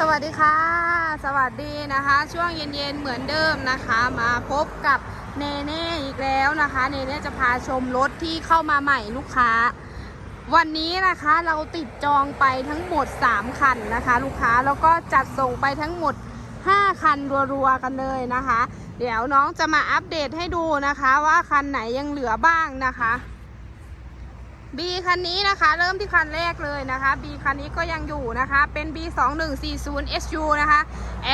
สวัสดีค่ะ สวัสดีนะคะ ช่วงเย็นๆเหมือนเดิมนะคะ มาพบกับเนเน่อีกแล้วนะคะเนเน่จะพาชมรถที่เข้ามาใหม่ลูกค้า วันนี้นะคะเราติดจองไปทั้งหมด 3 คันนะคะ ลูกค้าแล้วก็จัดส่งไปทั้งหมด 5 คันรัวๆกันเลยนะคะ เดี๋ยวน้องจะมาอัปเดตให้ดูนะคะ ว่าคันไหนยังเหลือบ้างนะคะ B คันนี้นะคะ เริ่มที่คันแรกเลยนะคะ B คันนี้ก็ยังอยู่นะคะ เป็น B 2 1 4 0 SU นะคะ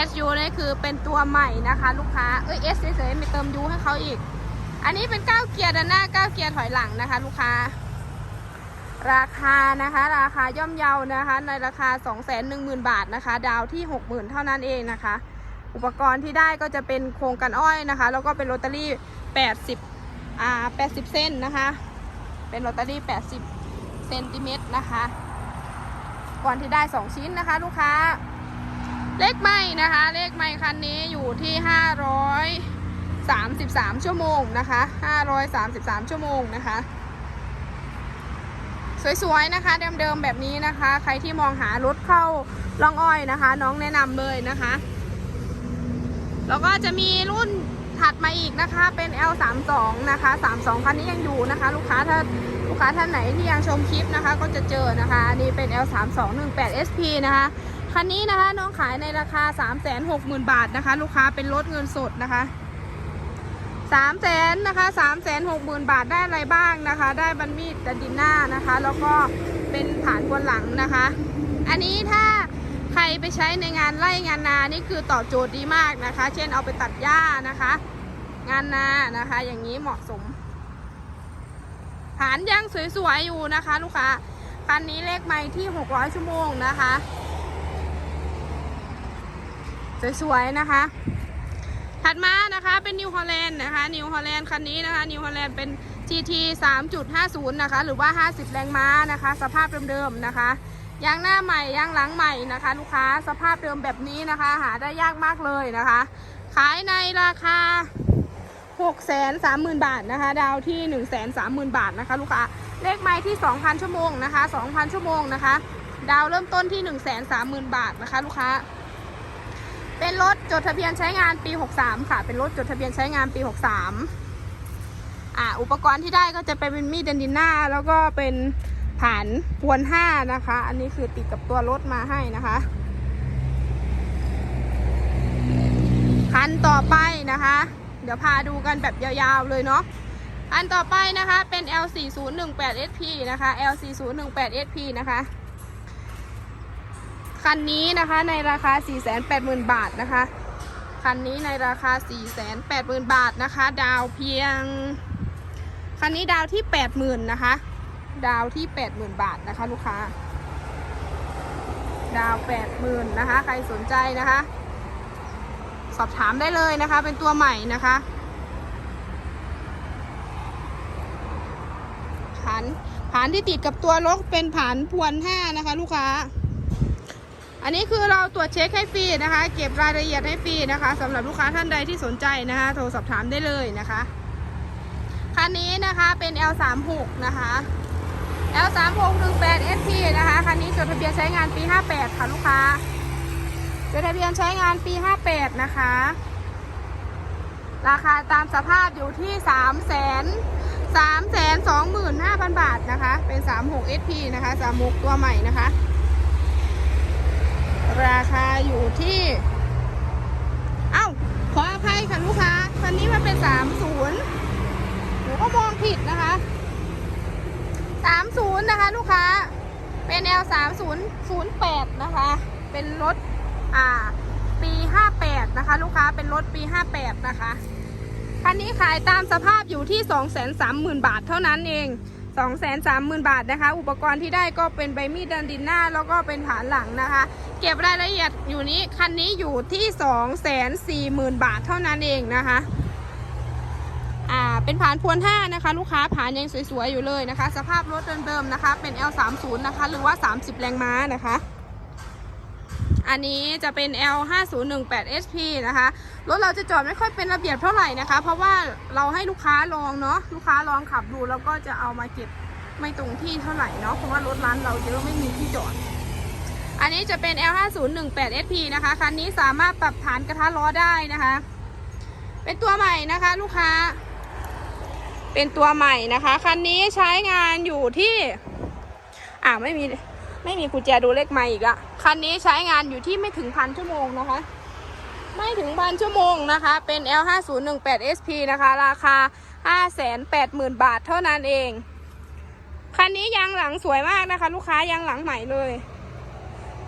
SU นี่คือเป็นตัวใหม่นะคะ ลูกค้า เอ้ย S เฉยๆไม่เติม U ให้เขาอีก อันนี้เป็น 9 เกียร์ด้านหน้า 9 เกียร์ถอยหลังนะคะ ลูกค้า ราคานะคะ ราคาย่อมเยานะคะ ในราคา 210,000 บาทนะคะ ดาวที่ 60,000 เท่านั้นเองนะคะ อุปกรณ์ที่ได้ก็จะเป็นโครงกันอ้อยนะคะ แล้วก็เป็นโรตารี่ 80 อ่า 80 เส้นนะคะ เป็นลอตเตอรี่ 80 เซนติเมตรนะคะ ก่อนที่ได้ 2 ชิ้นนะคะ ลูกค้า เลขไม่นะคะ เลขไม่คันนี้อยู่ที่ 533 ชั่วโมงนะคะ 533 ชั่วโมงนะคะสวยๆนะคะเดิมๆแบบนี้นะคะ ใครที่มองหารถเข้าล่องอ้อยนะคะ น้องแนะนำเลยนะคะ แล้วก็จะมีรุ่น ถัดมาอีกนะคะเป็น L32 นะคะ 32 คันนี้ยังอยู่นะคะ ลูกค้าถ้าลูกค้าท่านไหนที่ยังชมคลิปนะคะ ก็จะเจอนะคะอันนี่เป็น L3218 SP นะคะคันนี้นะคะน้องขายในราคา 360,000 บาทนะคะ ลูกค้าเป็นรถเงินสดนะคะ3แสนนะคะ3 6 0 0 0 0 บาทได้อะไรบ้างนะคะ ได้บันมีดดันดินหน้านะคะ แล้วก็เป็นฐานบนหลังนะคะ อันนี้ถ้า ใครไปใช้ในงานไร่งานนานี่คือตอบโจทย์ดีมากนะคะ เช่นเอาไปตัดหญ้านะคะ งานนานะคะ อย่างนี้เหมาะสม ฐานยังสวยๆอยู่นะคะ ลูกค้าคันนี้เลขไม้ที่ 600 ชั่วโมงนะคะ สวยๆนะคะ ถัดมานะคะเป็นนิวฮอลแลนด์นะคะนิวฮอลแลนด์คันนี้นะคะนิวฮอลแลนด์เป็น GT 3.50 นะคะ หรือว่า 50 แรงม้านะคะ สภาพเดิมๆนะคะ ยางหน้าใหม่ยางหลังใหม่นะคะ ลูกค้าสภาพเดิมแบบนี้นะคะ หาได้ยากมากเลยนะคะ ขายในราคา 6 3 0 0 0 0 บาทนะคะ ดาวที่ 1 3 0 0 0 0 บาทนะคะ ลูกค้าเลขไม้ที่ 2,000 ชั่วโมงนะคะ 2,000 ชั่วโมงนะคะ ดาวเริ่มต้นที่ 1 3 0 0 0 0 บาทนะคะ ลูกค้าเป็นรถจดทะเบียนใช้งานปี 63 ค่ะ เป็นรถจดทะเบียนใช้งานปี 63อ่าอุปกรณ์ที่ได้ก็จะเป็นมีดเดนดินหน้าแล้วก็เป็น ฐานวน5นะคะ อันนี้คือติดกับตัวรถมาให้นะคะคันต่อไปนะคะ เดี๋ยวพาดูกันแบบยาวๆเลยเนาะอันต่อไปนะคะเป็น L4018SP นะคะ L4018SP นะคะคันนี้นะคะในราคา 480,000 บาทนะคะ คันนี้ในราคา 480,000 บาทนะคะ ดาวเพียง คันนี้ดาวที่ 80,000 นะคะ ดาวที่ 80,000 บาทนะคะ ลูกค้า ดาว 80,000 นะคะ ใครสนใจนะคะ สอบถามได้เลยนะคะ เป็นตัวใหม่นะคะผานผานที่ติดกับตัวรถเป็นผานพวนห้านะคะ ลูกค้า อันนี้คือเราตรวจเช็คให้ฟรีนะคะ เก็บรายละเอียดให้ฟรีนะคะสำหรับลูกค้าท่านใดที่สนใจนะคะ โทรสอบถามได้เลยนะคะคันนี้นะคะเป็น L36 นะคะ L3618 SP นะคะคันนี้จดทะเบียนใช้งานปี 58 ค่ะลูกค้าจดทะเบียนใช้งานปี 58 นะคะ ราคาตามสภาพอยู่ที่ 3 0 0 0 0 3 2 5 0 0 0 บาทนะคะ เป็น 36 SP นะคะ 36 ตัวใหม่นะคะ ราคาอยู่ที่ เอ้า ขออภัยค่ะลูกค้าคันนี้มันเป็น 30หนูก็มองผิดนะคะ 30นะคะ ลูกค้า เป็น L 3 0 0 8นะคะ เป็นรถอ่าปี58นะคะ ลูกค้าเป็นรถปี58นะคะ คันนี้ขายตามสภาพอยู่ที่230,000บาทเท่านั้นเอง230,000บาทนะคะ อุปกรณ์ที่ได้ก็เป็นใบมีดดันดินหน้า แล้วก็เป็นฐานหลังนะคะ เก็บรายละเอียดอยู่นี้คันนี้อยู่ที่240,000บาทเท่านั้นเองนะคะ เป็นผานพวน5นะคะ ลูกค้าผานยังสวยๆอยู่เลยนะคะ สภาพรถเดิมๆนะคะ เป็น L30 นะคะ หรือว่า 30 แรงม้านะคะ อันนี้จะเป็น L5018SP นะคะรถเราจะจอดไม่ค่อยเป็นระเบียบเท่าไหร่นะคะ เพราะว่าเราให้ลูกค้าลองเนาะลูกค้าลองขับดูแล้วก็จะเอามาเก็บไม่ตรงที่เท่าไหร่เนาะเพราะว่ารถร้านเราเยอะไม่มีที่จอดอันนี้จะเป็น L5018SP นะคะคันนี้สามารถปรับฐานกระทะล้อได้นะคะ เป็นตัวใหม่นะคะ ลูกค้า เป็นตัวใหม่นะคะคันนี้ใช้งานอยู่ที่อ่าไม่มีไม่มีกุญแจดูเลขไม่อีกอะคันนี้ใช้งานอยู่ที่ไม่ถึงพันชั่วโมงนะคะ ไม่ถึงพันชั่วโมงนะคะ เป็น L5018SP นะคะ ราคา 580,000 บาทเท่านั้นเอง คันนี้ยางหลังสวยมากนะคะ ลูกค้ายางหลังใหม่เลย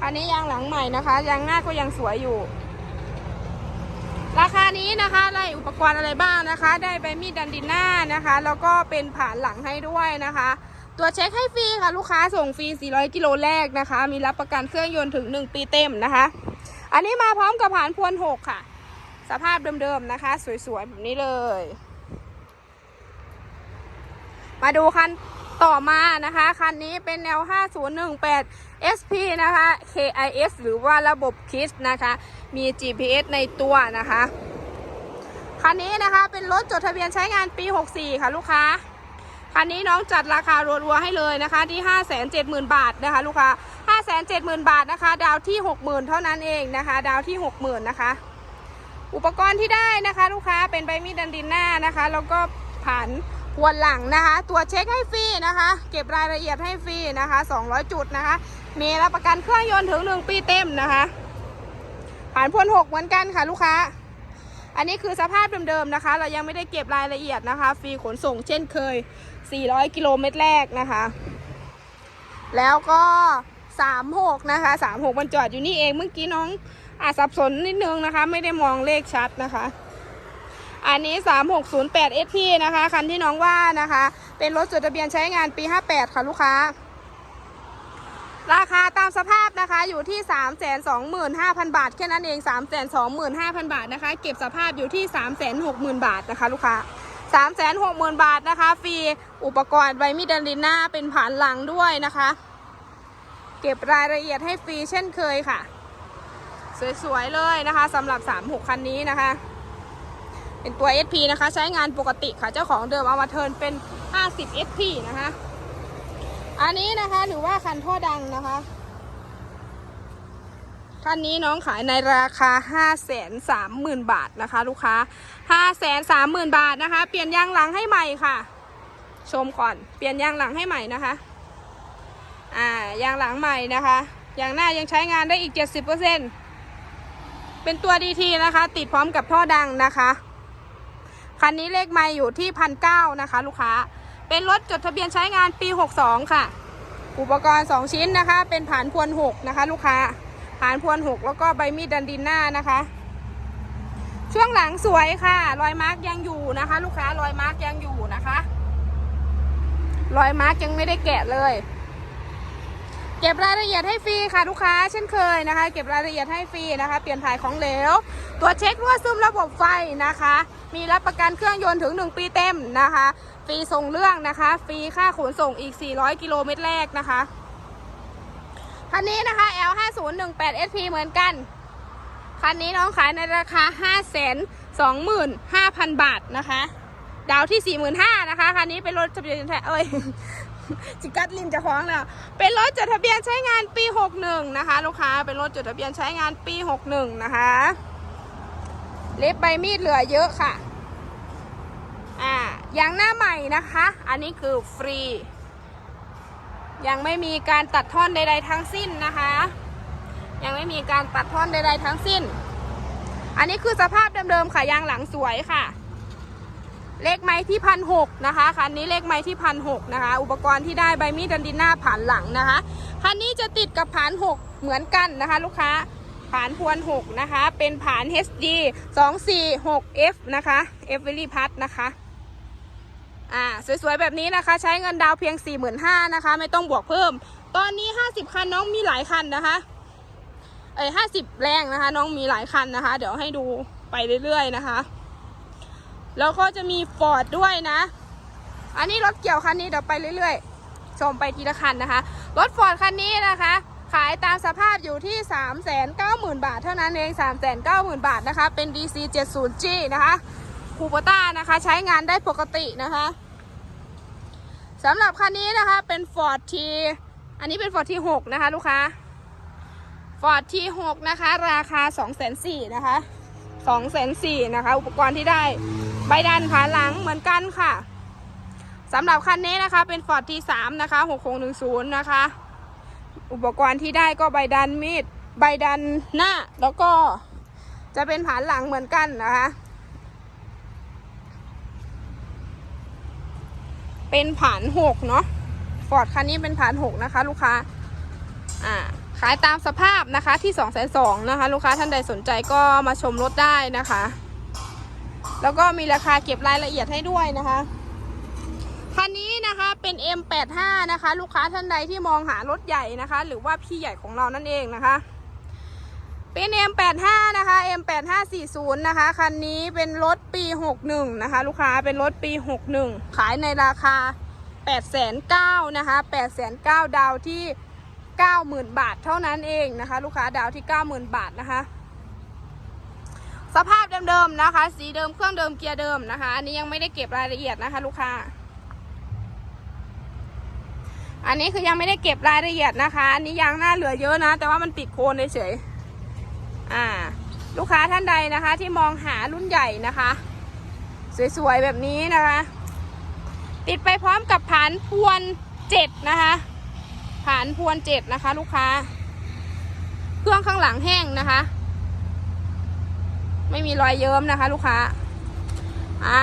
คันนี้ยางหลังใหม่นะคะ ยางหน้าก็ยังสวยอยู่ ราคานี้นะคะได้อุปกรณ์อะไรบ้างนะคะ ได้ใบมีดดันดินหน้านะคะ แล้วก็เป็นผ่านหลังให้ด้วยนะคะ ตัวเช็คให้ฟรีค่ะลูกค้าส่งฟรี 400 กิโลแรกนะคะ มีรับประกันเครื่องยนต์ถึง 1 ปีเต็มนะคะ อันนี้มาพร้อมกับผ่านพวน 6 ค่ะ สภาพเดิมๆนะคะ สวยๆ แบบนี้เลย มาดูคัน ต่อมานะคะ คันนี้เป็นแนว 5018 SP นะคะ KIS หรือว่าระบบ KISS นะคะ มี GPS ในตัวนะคะ คันนี้นะคะเป็นรถจดทะเบียนใช้งานปี 64 ค่ะลูกค้า คันนี้น้องจัดราคารัวๆให้เลยนะคะที่ 570,000 บาทนะคะลูกค้า 570,000 บาทนะคะ ดาวที่ 60,000 เท่านั้นเองนะคะ ดาวที่ 60,000 นะคะ อุปกรณ์ที่ได้นะคะ ลูกค้าเป็นใบมีดดันดินหน้านะคะ แล้วก็ผ่าน วนหลังนะคะ ตัวเช็คให้ฟรีนะคะ เก็บรายละเอียดให้ฟรีนะคะ 200 จุดนะคะ มีรับประกันเครื่องยนต์ถึง 1 ปีเต็มนะคะ ผ่านพวน6เหมือนกันค่ะลูกค้า อันนี้คือสภาพเดิมๆนะคะ เรายังไม่ได้เก็บรายละเอียดนะคะ ฟรีขนส่งเช่นเคย 400 กิโลเมตรแรกนะคะ แล้วก็ 36 นะคะ 36มันจอดอยู่นี่เอง เมื่อกี้น้องอาจสับสนนิดนึงนะคะ ไม่ได้มองเลขชัดนะคะ อันนี้ 3608 SP นะคะ คันที่น้องว่านะคะ เป็นรถจดทะเบียนใช้งานปี 58 ค่ะลูกค้า ราคาตามสภาพนะคะอยู่ที่ 325,000 บาท แค่นั้นเอง 325,000 บาทนะคะ เก็บสภาพอยู่ที่ 360,000 บาทนะคะ ลูกค้า 360,000 บาทนะคะ ฟรีอุปกรณ์ใบมีดดันดินหน้าเป็นผ่านหลังด้วยนะคะ เก็บรายละเอียดให้ฟรีเช่นเคยค่ะ สวยๆเลยนะคะสำหรับ 36 คันนี้นะคะ เป็นตัว SP นะคะ ใช้งานปกติค่ะ เจ้าของเดิมเอามาเทินเป็น 50 SP นะคะ อันนี้นะคะถือว่าคันท่อดังนะคะคันนี้น้องขายในราคา 5 3 0 0 0 0 บาทนะคะ ลูกค้า 5 3 0 0 0 0 บาทนะคะ เปลี่ยนยางหลังให้ใหม่ค่ะ ชมก่อน เปลี่ยนยางหลังให้ใหม่นะคะ อ่ายางหลังใหม่นะคะ ยางหน้ายังใช้งานได้อีก 70%เป็นตัว DT นะคะ ติดพร้อมกับท่อดังนะคะ คันนี้เลขไม่อยู่ที่พันเก้านะคะ ลูกค้า เป็นรถจดทะเบียนใช้งานปี 62 ค่ะ อุปกรณ์ 2 ชิ้นนะคะ เป็นผานพวน6นะคะ ลูกค้า ผานพวน 6 แล้วก็ใบมีดดันดินหน้านะคะ ช่วงหลังสวยค่ะ รอยมาร์กยังอยู่นะคะ ลูกค้ารอยมาร์กยังอยู่นะคะ รอยมาร์กยังไม่ได้แกะเลย เก็บรายละเอียดให้ฟรีค่ะลูกค้า เช่นเคยนะคะ เก็บรายละเอียดให้ฟรีนะคะ เปลี่ยนถ่ายของเหลวตัวจเช็ครั่วซึมระบบไฟนะคะ มีรับประกันเครื่องยนต์ถึง 1 ปีเต็มนะคะ ฟรีส่งเรื่องนะคะ ฟรีค่าขนส่งอีก 400 กิโลเมตรแรกนะคะคันนี้นะคะ L5018 SP เหมือนกันคันนี้น้องขายในราคา 525,000 บาทนะคะ ดาวที่ 45,000นะคะคันนี้เป็นรถทะเบียนแท้เอ้ย จิกัดลินจะคล้องแล้ว เป็นรถจดทะเบียนใช้งานปี 61 นะคะ ลูกค้า เป็นรถจดทะเบียนใช้งานปี 61 นะคะ เล็บใบมีดเหลือเยอะค่ะ อ่ายางหน้าใหม่นะคะ อันนี้คือฟรี ยังไม่มีการตัดท่อนใด ๆ ทั้งสิ้นนะคะ ยังไม่มีการตัดท่อนใด ๆ ทั้งสิ้น อันนี้คือสภาพเดิมๆค่ะ ยางหลังสวยค่ะ เลขไม้ที่พันหกนะคะคันนี้เลขไม้ที่พันหกนะคะ อุปกรณ์ที่ได้ใบมีดดันดินหน้าผ่านหลังนะคะคันนี้จะติดกับผ่านหกเหมือนกันนะคะ ลูกค้าผ่านพวนหกนะคะ เป็นผ่าน HD 246F นะคะ F วิลีพัทนะคะอ่าสวยๆ แบบนี้นะคะ ใช้เงินดาวเพียง 45,000นะคะ ไม่ต้องบวกเพิ่ม ตอนนี้ 50 คันน้องมีหลายคันนะคะ เอ้ย50 แรงนะคะ น้องมีหลายคันนะคะ เดี๋ยวให้ดูไปเรื่อยๆนะคะ แล้วก็จะมีฟอร์ดด้วยนะ อันนี้รถเกี่ยวคันนี้เดี๋ยวไปเรื่อยๆ ชมไปทีละคันนะคะ รถฟอร์ดคันนี้นะคะ ขายตามสภาพอยู่ที่ 390,000 บาท เท่านั้นเอง 390,000 บาทนะคะ เป็น DC 70G นะคะคูปต้านะคะ ใช้งานได้ปกตินะคะสำหรับคันนี้นะคะเป็น Ford T อันนี้เป็น Ford T6 นะคะลูกค้าฟอร์ดที่6นะคะ ราคา 2 4 0 0 0นะคะ 2 4 0 0 0นะคะ อุปกรณ์ที่ได้ ใบดันผาหลังเหมือนกันค่ะสำหรับคันนี้นะคะเป็นฟอร์ดที่3นะคะ6610นะคะ อุปกรณ์ที่ได้ก็ใบดันมีดใบดันหน้าแล้วก็จะเป็นผานหลังเหมือนกันนะคะ เป็นผานหกเนาะฟอร์ดคันนี้เป็นผานหกนะคะ ลูกค้าอ่าขายตามสภาพนะคะที่2องแสนสองนะคะ ลูกค้าท่านใดสนใจก็มาชมรถได้นะคะ แล้วก็มีราคาเก็บรายละเอียดให้ด้วยนะคะคันนี้นะคะเป็น M85 นะคะ ลูกค้าท่านใดที่มองหารถใหญ่นะคะ หรือว่าพี่ใหญ่ของเรานั่นเองนะคะ เป็น M85 นะคะ M8540 นะคะคันนี้เป็นรถปี 61 นะคะ ลูกค้าเป็นรถปี 61 ขายในราคา809,000นะคะ809,000ดาวที่ 90,000 บาทเท่านั้นเองนะคะ ลูกค้าดาวที่ 90,000 บาทนะคะ สภาพเดิมๆนะคะ สีเดิมเครื่องเดิมเกียร์เดิมนะคะ อันนี้ยังไม่ได้เก็บรายละเอียดนะคะ ลูกค้า อันนี้คือยังไม่ได้เก็บรายละเอียดนะคะ อันนี้ยางหน้าเหลือเยอะนะ แต่ว่ามันติดโคนเฉยๆอ่า ลูกค้าท่านใดนะคะ ที่มองหารุ่นใหญ่นะคะ สวยๆแบบนี้นะคะ ติดไปพร้อมกับผานพวนเจ็ดนะคะผานพวนเจ็ดนะคะ ลูกค้า เครื่องข้างหลังแห้งนะคะ ไม่มีรอยเยิ้มนะคะ ลูกค้า อ่า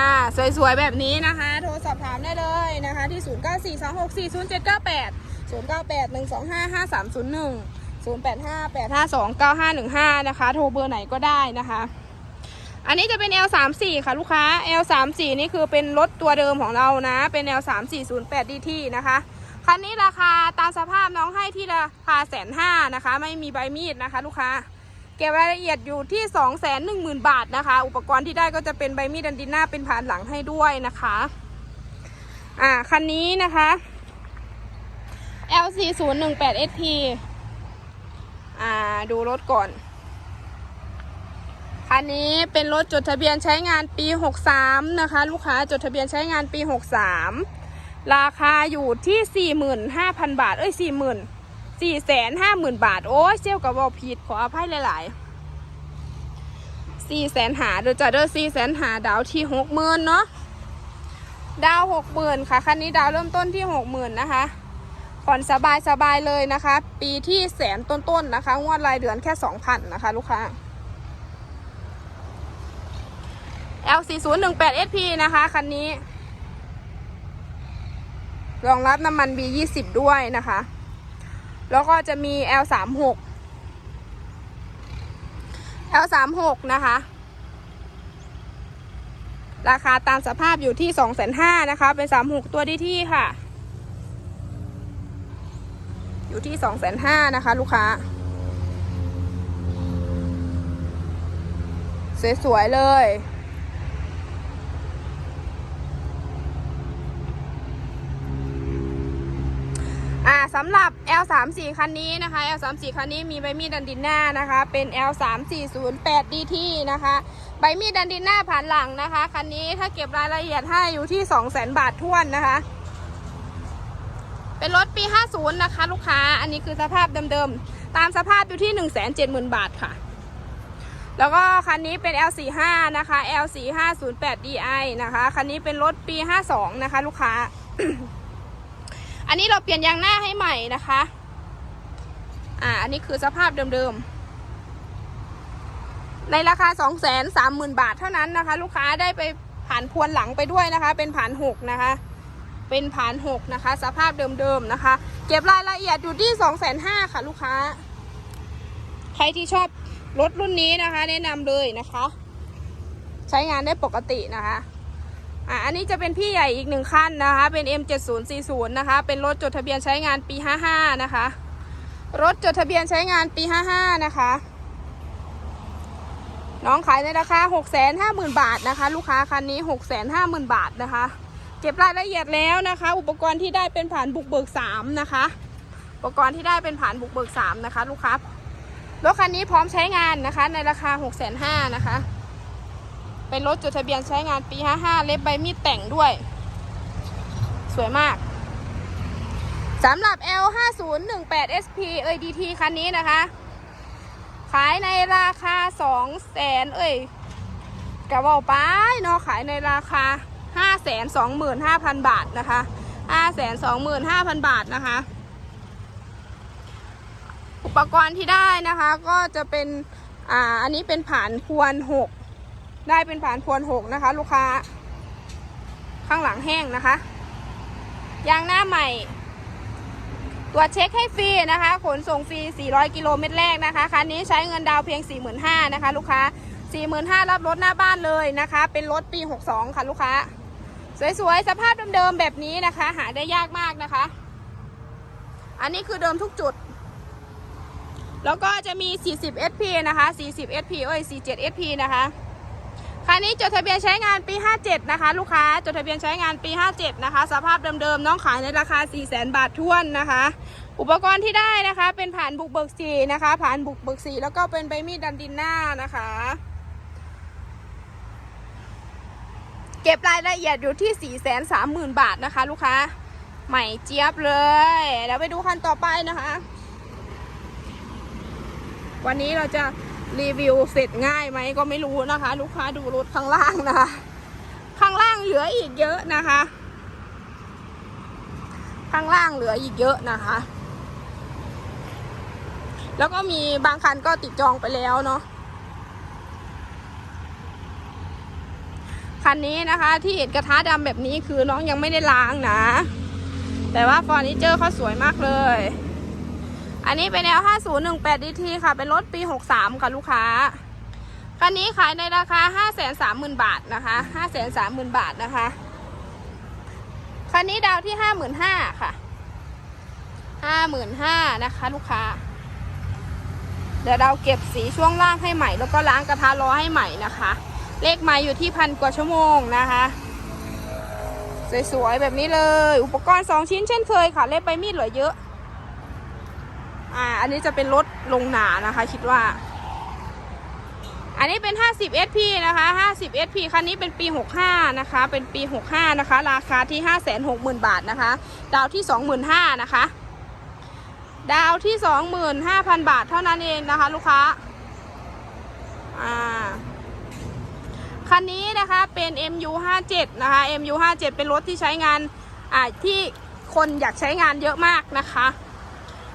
สวยๆ แบบนี้นะคะ โทรสอบถามได้เลยนะคะ ที่ 0942640798 0981255301 0858529515 นะคะ โทรเบอร์ไหนก็ได้นะคะ อันนี้จะเป็น L34 ค่ะลูกค้า L34 นี่คือเป็นรถตัวเดิมของเรานะ เป็น L3408 DT นะคะคันนี้ราคาตามสภาพน้องให้ที่ราคาแสนห้านะคะ ไม่มีใบมีดนะคะ ลูกค้า เก็บรายละเอียดอยู่ที่ 2 1 0 0 0 0 บาทนะคะ อุปกรณ์ที่ได้ก็จะเป็นใบมีดดันดินหน้าเป็นผ่านหลังให้ด้วยนะคะ อ่า คันนี้นะคะ L4018SP อ่า ดูรถก่อน คันนี้เป็นรถจดทะเบียนใช้งานปี 63 นะคะ ลูกค้าจดทะเบียนใช้งานปี 63 ราคาอยู่ที่ 45,000 บาท เอ้ย 40,000 สี่แสนห้าหมื่นบาท โอ้ยเซลกับบอกผิดขออภัยหลายๆสี่แสนหาเดี๋ยวจะเด้อสี่แสนหาดาวที่หกหมื่นเนาะดาวหกหมื่นค่ะคันนี้ดาวเริ่มต้นที่หกหมื่นนะคะผ่อนสบายสบายๆเลยนะคะ ปีที่แสนต้นๆนะคะ งวดรายเดือนแค่สองพันนะคะ ลูกค้า L 4 0 1 8 SP นะคะ คันนี้ รองรับน้ำมัน B 20ด้วยนะคะ แล้วก็จะมี L 3 6 L 3 6 นะคะ ราคาตามสภาพอยู่ที่ 2 5 0 0นะคะ เป็น 36 ตัวดีที่ค่ะ อยู่ที่ 2,500นะคะ ลูกค้า สวย ๆ เลย สำหรับ L34 คันนี้นะคะ L34 คันนี้มีใบมีดดันดินหน้านะคะ เป็น L3408 DT นะคะ ใบมีดดันดินหน้าผ่านหลังนะคะ คันนี้ถ้าเก็บรายละเอียดให้อยู่ที่ 200,000 บาทท้วนนะคะ เป็นรถปี 50 นะคะ ลูกค้า อันนี้คือสภาพเดิมๆ ตามสภาพอยู่ที่ 170,000 บาทค่ะ แล้วก็คันนี้เป็น L45 นะคะ L4508DI นะคะ คันนี้เป็นรถปี 52 นะคะ ลูกค้า อันนี้เราเปลี่ยนยางหน้าให้ใหม่นะคะ อ่า อันนี้คือสภาพเดิมๆ ในราคา 2 3 0 0 0 0 บาทเท่านั้นนะคะ ลูกค้าได้ไปผ่านพวนหลังไปด้วยนะคะ เป็นผ่านหกนะคะ เป็นผ่านหกนะคะ สภาพเดิมๆนะคะ เก็บรายละเอียดอยู่ที่ 2 5 0 0 0 0ค่ะ ลูกค้า ใครที่ชอบรถรุ่นนี้นะคะ แนะนำเลยนะคะ ใช้งานได้ปกตินะคะ อะอันนี้จะเป็นพี่ใหญ่อีกหนึ่งคันนะคะ เป็น M7040 นะคะ เป็นรถจดทะเบียนใช้งานปี 55 นะคะ รถจดทะเบียนใช้งานปี 55 นะคะ น้องขายในราคา 650,000 บาทนะคะ ลูกค้าคันนี้ 650,000 บาทนะคะ เก็บรายละเอียดแล้วนะคะ อุปกรณ์ที่ได้เป็นผ่านบุกเบิก 3 นะคะ อุปกรณ์ที่ได้เป็นผ่านบุกเบิก 3 นะคะ ลูกค้ารถคันนี้พร้อมใช้งานนะคะ ในราคา 650,000นะคะ เป็นรถจดทะเบียนใช้งานปี 55 เล็บใบมีดแต่งด้วย สวยมากสำหรับ L5018SP เอย DT คันนี้นะคะ ขายในราคาสองแสนเอ้ยกระเป๋าไปเนาะขายในราคาห้าแสนสองหมื่นห้าพันบาทนะคะห้าแสนสองหมื่นห้าพันบาทนะคะ อุปกรณ์ที่ได้นะคะก็จะเป็น อ่า อันนี้เป็นผ่านพวนหก ได้เป็นผ่านพวนหกนะคะ ลูกค้า ข้างหลังแห้งนะคะ ยางหน้าใหม่ตรวเช็คให้ฟรีนะคะ ขนส่งฟรี 400 กิโลเมตรแรกนะคะคันนี้ใช้เงินดาวเพียง 45,000นะคะ ลูกค้า 45,000รับรถหน้าบ้านเลยนะคะ เป็นรถปี 62 ค่ะลูกค้า สวยๆ สภาพเดิมๆแบบนี้นะคะ หาได้ยากมากนะคะ อันนี้คือเดิมทุกจุดแล้วก็จะมี 40 SP นะคะ 40 SP เอ้ย 47 SP นะคะ คันนี้จดทะเบียนใช้งานปี 57 นะคะ ลูกค้าจดทะเบียนใช้งานปี 57 นะคะ สภาพเดิมๆ น้องขายในราคา 400,000บาทท้วนนะคะ อุปกรณ์ที่ได้นะคะ เป็นผ่านบุกเบิกสีนะคะ ผ่านบุกเบิกสีแล้วก็เป็นใบมีดดันดินหน้านะคะ เก็บรายละเอียดอยู่ที่ 430,000 บาทนะคะ ลูกค้าใหม่เจี๊ยบเลยแล้วไปดูคันต่อไปนะคะ วันนี้เราจะ รีวิวเสร็จง่ายไหมก็ไม่รู้นะคะ ลูกค้าดูรถข้างล่างนะคะ ข้างล่างเหลืออีกเยอะนะคะ ข้างล่างเหลืออีกเยอะนะคะ แล้วก็มีบางคันก็ติดจองไปแล้วเนาะคันนี้นะคะที่เห็นกระทะดำแบบนี้คือน้องยังไม่ได้ล้างนะ แต่ว่าฟอร์นิเจอร์เขาสวยมากเลย อันนี้เป็น L 5 0 1 8 DT ค่ะ เป็นรถปี 63 ค่ะลูกค้า คันนี้ขายในราคา 530,000 บาทนะคะ 530,000 บาทนะคะ คันนี้ดาวที่ 55,000 ค่ะ 55,000 นะคะ ลูกค้า เดี๋ยวเราเก็บสีช่วงล่างให้ใหม่ แล้วก็ล้างกระทะล้อให้ใหม่นะคะ เลขไม้อยู่ที่พันกว่าชั่วโมงนะคะสวยๆแบบนี้เลย อุปกรณ์ 2 ชิ้นเช่นเคยค่ะ เล็บใบมีดเหลือเยอะ อ่า อันนี้จะเป็นรถลงหนานะคะ คิดว่า อันนี้เป็น 50 SP นะคะ 50 SP คันนี้เป็นปี 65 นะคะ เป็นปี 65 นะคะ ราคาที่ 560,000 บาทนะคะ ดาวที่ 25,000นะคะ ดาวที่ 25,000 บาทเท่านั้นเองนะคะ ลูกค้า อ่าคันนี้นะคะเป็น MU57 นะคะ MU57 เป็นรถที่ใช้งานอ่าที่คนอยากใช้งานเยอะมากนะคะ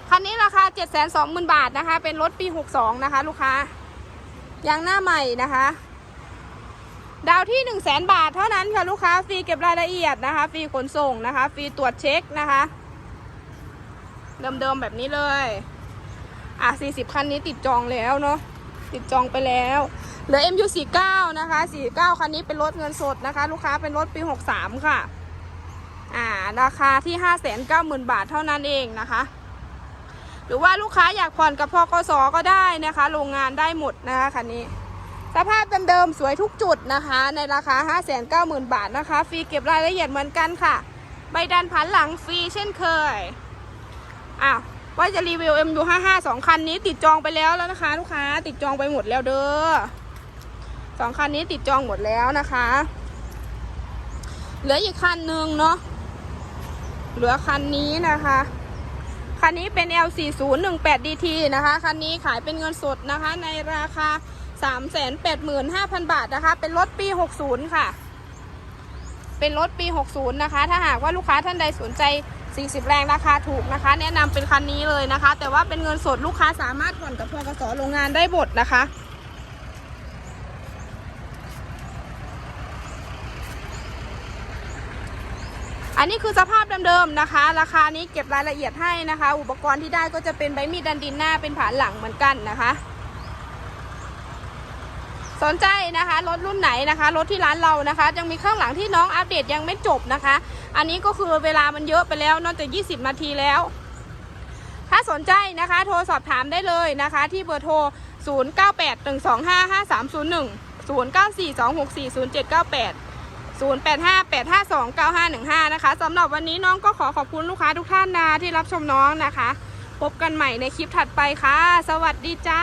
คันนี้ราคา 720,000 บาทนะคะ เป็นรถปี 62 นะคะ ลูกค้ายางหน้าใหม่นะคะ ดาวที่ 100,000 บาทเท่านั้นค่ะลูกค้าฟรีเก็บรายละเอียดนะคะฟรีขนส่งนะคะฟรีตรวจเช็คนะคะ เดิมๆแบบนี้เลย อะ 40 คันนี้ติดจองแล้วเนาะติดจองไปแล้วเหลือ MU49 นะคะ49คันนี้เป็นรถเงินสดนะคะ ลูกค้าเป็นรถปี 63 ค่ะ อ่า ราคาที่ 590,000 บาทเท่านั้นเองนะคะ หรือว่าลูกค้าอยากผ่อนกับพกสก็ได้นะคะ โรงงานได้หมดนะคะคันนี้ สภาพเดิมๆสวยทุกจุดนะคะ ในราคา 590,000 บาทนะคะ ฟรีเก็บรายละเอียดเหมือนกันค่ะ ใบดันผันหลังฟรีเช่นเคยอ้าวว่าจะรีวิว MU55 สองคันนี้ติดจองไปแล้วแล้วนะคะ ลูกค้าติดจองไปหมดแล้วเด้อสองคันนี้ติดจองหมดแล้วนะคะ เหลืออีกคันหนึ่งเนาะเหลือคันนี้นะคะ คันนี้เป็น L4018DT นะคะ คันนี้ขายเป็นเงินสดนะคะ ในราคา 385,000 บาทนะคะ เป็นรถปี 60 ค่ะ เป็นรถปี 60 นะคะ ถ้าหากว่าลูกค้าท่านใดสนใจ 40 แรงราคาถูกนะคะ แนะนำเป็นคันนี้เลยนะคะ แต่ว่าเป็นเงินสดลูกค้าสามารถผ่อนกับพกสโรงงานได้บทนะคะ อันนี้คือสภาพเดิมๆนะคะ ราคานี้เก็บรายละเอียดให้นะคะ อุปกรณ์ที่ได้ก็จะเป็นใบมีดดันดินหน้าเป็นผานหลังเหมือนกันนะคะ สนใจนะคะรถรุ่นไหนนะคะรถที่ร้านเรานะคะ ยังมีข้างหลังที่น้องอัปเดตยังไม่จบนะคะ อันนี้ก็คือเวลามันเยอะไปแล้วนอกจาก20 นาทีแล้ว ถ้าสนใจนะคะโทรสอบถามได้เลยนะคะ ที่เบอร์โทร 0981255301 0942640798 0858529515 นะคะสำหรับวันนี้น้องก็ขอขอบคุณลูกค้าทุกท่านนะที่รับชมน้องนะคะ พบกันใหม่ในคลิปถัดไปค่ะ สวัสดีจ้า